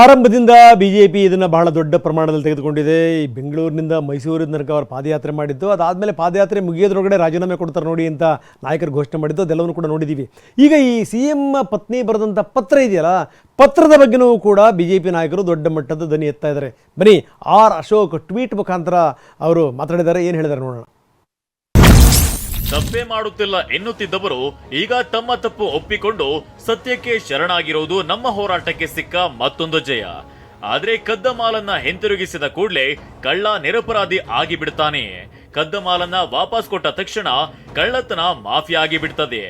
ಆರಂಭದಿಂದ ಬಿಜೆಪಿ ಇದನ್ನು ಬಹಳ ದೊಡ್ಡ ಪ್ರಮಾಣದಲ್ಲಿ ತೆಗೆದುಕೊಂಡಿದೆ. ಈ ಬೆಂಗಳೂರಿನಿಂದ ಮೈಸೂರಿನ ತನಕ ಅವರು ಪಾದಯಾತ್ರೆ ಮಾಡಿದ್ದು, ಅದಾದಮೇಲೆ ಪಾದಯಾತ್ರೆ ಮುಗಿಯೋದ್ರೊಳಗಡೆ ರಾಜೀನಾಮೆ ಕೊಡ್ತಾರೆ ನೋಡಿ ಅಂತ ನಾಯಕರು ಘೋಷಣೆ ಮಾಡಿದ್ದು, ಅದೆಲ್ಲವನ್ನು ಕೂಡ ನೋಡಿದ್ದೀವಿ ಈಗ ಈ ಸಿ ಎಂ ಪತ್ನಿ ಬರೆದಂಥ ಪತ್ರ ಇದೆಯಲ್ಲ, ಪತ್ರದ ಬಗ್ಗೆನೂ ಕೂಡ ಬಿ ಜೆ ಪಿ ನಾಯಕರು ದೊಡ್ಡ ಮಟ್ಟದ ಧ್ವನಿ ಎತ್ತಾ ಇದ್ದಾರೆ. ಬನ್ನಿ, ಆರ್ ಅಶೋಕ್ ಟ್ವೀಟ್ ಮುಖಾಂತರ ಅವರು ಮಾತಾಡಿದ್ದಾರೆ. ಏನು ಹೇಳಿದ್ದಾರೆ ನೋಡೋಣ. ತಪ್ಪೇ ಮಾಡುತ್ತಿಲ್ಲ ಎನ್ನುತ್ತಿದ್ದವರು ಈಗ ತಮ್ಮ ತಪ್ಪು ಒಪ್ಪಿಕೊಂಡು ಸತ್ಯಕ್ಕೆ ಶರಣಾಗಿರುವುದು ನಮ್ಮ ಹೋರಾಟಕ್ಕೆ ಸಿಕ್ಕ ಮತ್ತೊಂದು ಜಯ. ಆದ್ರೆ ಕದ್ದ ಮಾಲನ್ನ ಹಿಂತಿರುಗಿಸಿದ ಕೂಡಲೇ ಕಳ್ಳ ನಿರಪರಾಧಿ ಆಗಿಬಿಡ್ತಾನೆ. ಕದ್ದ ಮಾಲನ್ನ ವಾಪಸ್ ಕೊಟ್ಟ ತಕ್ಷಣ ಕಳ್ಳತನ ಮಾಫಿ ಆಗಿಬಿಡ್ತದೆ.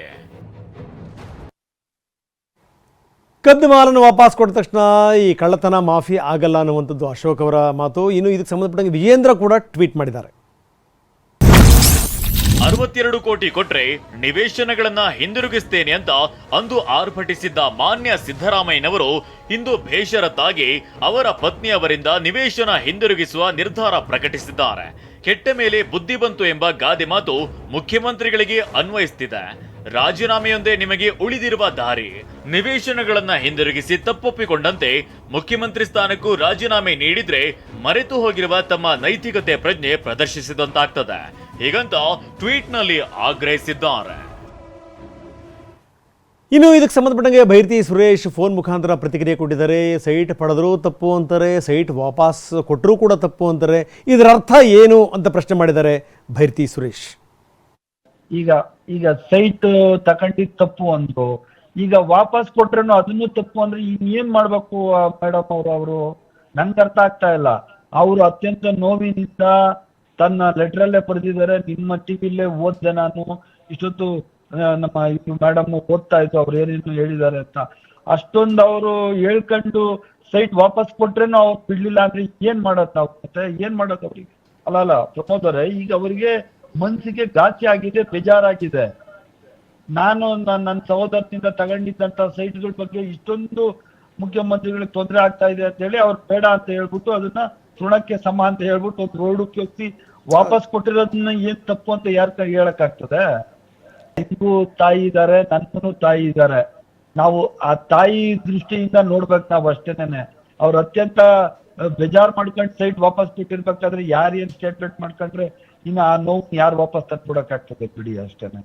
ಕದ್ದು ಮಾಲನ್ನು ವಾಪಸ್ ಕೊಟ್ಟ ತಕ್ಷಣ ಈ ಕಳ್ಳತನ ಮಾಫಿ ಆಗಲ್ಲ ಅನ್ನುವಂಥದ್ದು ಅಶೋಕ್ ಅವರ ಮಾತು. ಇನ್ನು ಇದಕ್ಕೆ ಸಂಬಂಧಪಟ್ಟಂಗೆ ವಿಜೇಂದ್ರ ಕೂಡ ಟ್ವೀಟ್ ಮಾಡಿದ್ದಾರೆ. ಅರವತ್ತೆರಡು ಕೋಟಿ ಕೊಟ್ರೆ ನಿವೇಶನಗಳನ್ನ ಹಿಂದಿರುಗಿಸ್ತೇನೆ ಅಂತ ಅಂದು ಆರ್ಭಟಿಸಿದ್ದ ಮಾನ್ಯ ಸಿದ್ದರಾಮಯ್ಯನವರು ಇಂದು ಬೇಷರತ್ತಾಗಿ ಅವರ ಪತ್ನಿಯವರಿಂದ ನಿವೇಶನ ಹಿಂದಿರುಗಿಸುವ ನಿರ್ಧಾರ ಪ್ರಕಟಿಸಿದ್ದಾರೆ. ಕೆಟ್ಟ ಮೇಲೆ ಬುದ್ಧಿ ಬಂತು ಎಂಬ ಗಾದೆ ಮಾತು ಮುಖ್ಯಮಂತ್ರಿಗಳಿಗೆ ಅನ್ವಯಿಸ್ತಿದೆ. ರಾಜೀನಾಮೆಯೊಂದೇ ನಿಮಗೆ ಉಳಿದಿರುವ ದಾರಿ. ನಿವೇಶನಗಳನ್ನ ಹಿಂದಿರುಗಿಸಿ ತಪ್ಪೊಪ್ಪಿಕೊಂಡಂತೆ ಮುಖ್ಯಮಂತ್ರಿ ಸ್ಥಾನಕ್ಕೂ ರಾಜೀನಾಮೆ ನೀಡಿದ್ರೆ ಮರೆತು ಹೋಗಿರುವ ತಮ್ಮ ನೈತಿಕತೆ ಪ್ರಜ್ಞೆ ಪ್ರದರ್ಶಿಸಿದಂತಾಗ್ತದೆ. ಹೀಗಂತ ಟ್ವೀಟ್ನಲ್ಲಿ ಆಗ್ರಹಿಸಿದ್ದಾರೆ. ಇನ್ನು ಇದಕ್ಕೆ ಸಂಬಂಧಪಟ್ಟಂಗೆ ಭೈರತಿ ಸುರೇಶ್ ಫೋನ್ ಮುಖಾಂತರ ಪ್ರತಿಕ್ರಿಯೆ ಕೊಟ್ಟಿದ್ದಾರೆ. ಸೈಟ್ ಪಡೆದರೂ ತಪ್ಪು ಅಂತಾರೆ, ಸೈಟ್ ವಾಪಸ್ ಕೊಟ್ಟರೂ ಕೂಡ ತಪ್ಪು ಅಂತಾರೆ. ಇದರ ಅರ್ಥ ಏನು ಅಂತ ಪ್ರಶ್ನೆ ಮಾಡಿದ್ದಾರೆ ಭೈರತಿ ಸುರೇಶ್. ಈಗ ಈಗ ಸೈಟ್ ತಗೊಂಡಿದ್ ತಪ್ಪು ಅಂದ್ರು. ಈಗ ವಾಪಸ್ ಕೊಟ್ರೇನು ಅದನ್ನು ತಪ್ಪು ಅಂದ್ರೆ ಈಗ ಏನ್ ಮಾಡ್ಬೇಕು ಮೇಡಮ್ ಅವರು ಅವರು? ನಂಗೆ ಅರ್ಥ ಆಗ್ತಾ ಇಲ್ಲ. ಅವರು ಅತ್ಯಂತ ನೋವಿನಿಂದ ತನ್ನ ಲೆಟ್ರಲ್ಲೇ ಬರೆದಿದ್ದಾರೆ. ನಿಮ್ಮ ಟಿವಿಲ್ಲೇ ಓದ್ದೆ ನಾನು. ಇಷ್ಟೊತ್ತು ನಮ್ಮ ನಮ್ಮ ಮೇಡಮ್ ಓದ್ತಾ ಇತ್ತು ಅವ್ರು ಏನೇನು ಹೇಳಿದ್ದಾರೆ ಅಂತ. ಅಷ್ಟೊಂದು ಅವರು ಹೇಳ್ಕೊಂಡು ಸೈಟ್ ವಾಪಸ್ ಕೊಟ್ರೇನು ಅವ್ರು ಬಿಡ್ಲಿಲ್ಲ ಅಂದ್ರೆ ಏನ್ ಮಾಡೋದು ಮತ್ತೆ? ಏನ್ ಮಾಡೋದು ಅವ್ರಿಗೆ? ಅಲ್ಲ ಅಲ್ಲ ಪ್ರಮೋದ್ ಈಗ ಅವರಿಗೆ ಮನ್ಸಿಗೆ ಗಾಸಿ ಆಗಿದೆ, ಬೇಜಾರಾಗಿದೆ. ನಾನು ನನ್ನ ಸಹೋದರನಿಂದ ತಗೊಂಡಿದ್ದಂತ ಸೈಟ್ಗಳ ಬಗ್ಗೆ ಇಷ್ಟೊಂದು ಮುಖ್ಯಮಂತ್ರಿಗಳಿಗೆ ತೊಂದರೆ ಆಗ್ತಾ ಇದೆ ಅಂತ ಹೇಳಿ ಅವ್ರು ಬೇಡ ಅಂತ ಹೇಳ್ಬಿಟ್ಟು ಅದನ್ನ ತೃಣಕ್ಕೆ ಸಮ ಅಂತ ಹೇಳ್ಬಿಟ್ಟು ಒಂದು ರೋಡಕ್ಕೆ ಹೋಗಿ ವಾಪಸ್ ಕೊಟ್ಟಿರೋದನ್ನ ಏನ್ ತಪ್ಪು ಅಂತ ಯಾರ ಕೈ ಹೇಳಕ್ ಆಗ್ತದೆ ನಿಮಗೂ ತಾಯಿ ಇದ್ದಾರೆ ನನ್ಗೂ ತಾಯಿ ಇದ್ದಾರೆ ನಾವು ಆ ತಾಯಿ ದೃಷ್ಟಿಯಿಂದ ನೋಡ್ಬೇಕು ನಾವು ಅಷ್ಟೇನೆ ಅವ್ರು ಅತ್ಯಂತ ಬೇಜಾರ್ ಮಾಡ್ಕೊಂಡು ಸೈಟ್ ವಾಪಸ್ ಕೊಟ್ಟಿರ್ಬೇಕಾದ್ರೆ ಯಾರು ಏನ್ ಸ್ಟೇಟ್ಮೆಂಟ್ ಮಾಡ್ಕೊಂಡ್ರೆ ಇನ್ನು ಆ ನೋವು ಯಾರು ವಾಪಸ್ ತಂದು ಆಗ್ತದೆ ಬಿಡಿ ಅಷ್ಟೇನೆ.